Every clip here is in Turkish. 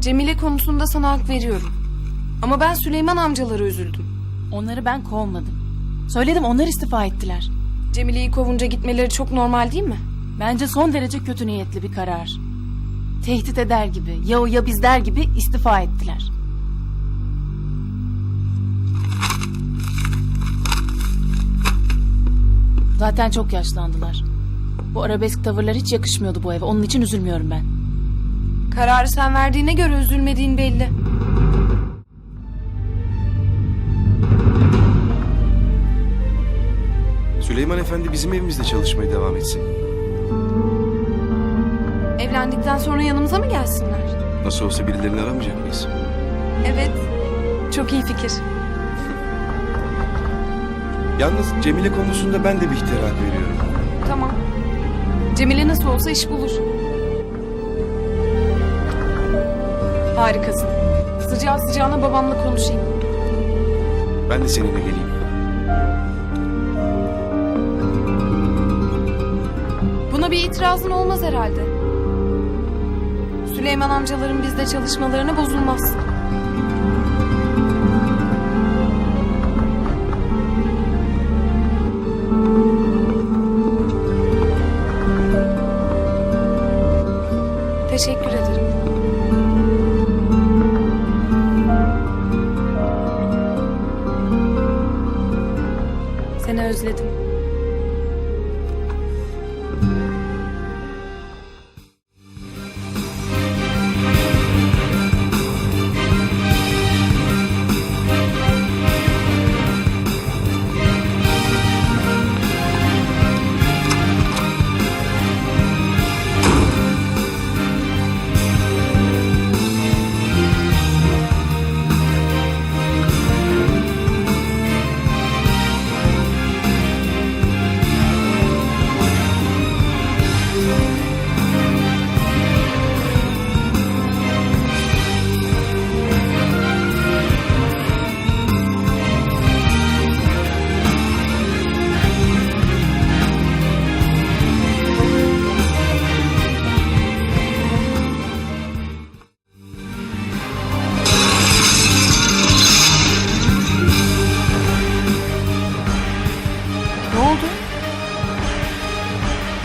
Cemile konusunda sana hak veriyorum. Ama ben Süleyman amcalara üzüldüm. Onları ben kovmadım. Söyledim onlar istifa ettiler. Cemile'yi kovunca gitmeleri çok normal değil mi? Bence son derece kötü niyetli bir karar. Tehdit eder gibi, ya o ya biz der gibi istifa ettiler. Zaten çok yaşlandılar. Bu arabesk tavırlar hiç yakışmıyordu bu eve. Onun için üzülmüyorum ben. Kararı sen verdiğine göre üzülmediğin belli. Süleyman Efendi bizim evimizde çalışmaya devam etsin. Evlendikten sonra yanımıza mı gelsinler? Nasıl olsa birilerini aramayacak mıyız? Evet. Çok iyi fikir. Yalnız Cemile konusunda ben de bir ihtirat veriyorum. Tamam. Cemile nasıl olsa iş bulur. Harikasın. Sıcağı sıcağına babamla konuşayım. Ben de seninle geleyim. Buna bir itirazın olmaz herhalde. Süleyman amcaların bizde çalışmalarına bozulmaz. Teşekkür ederim. Bye.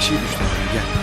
Şey düştü. Gel.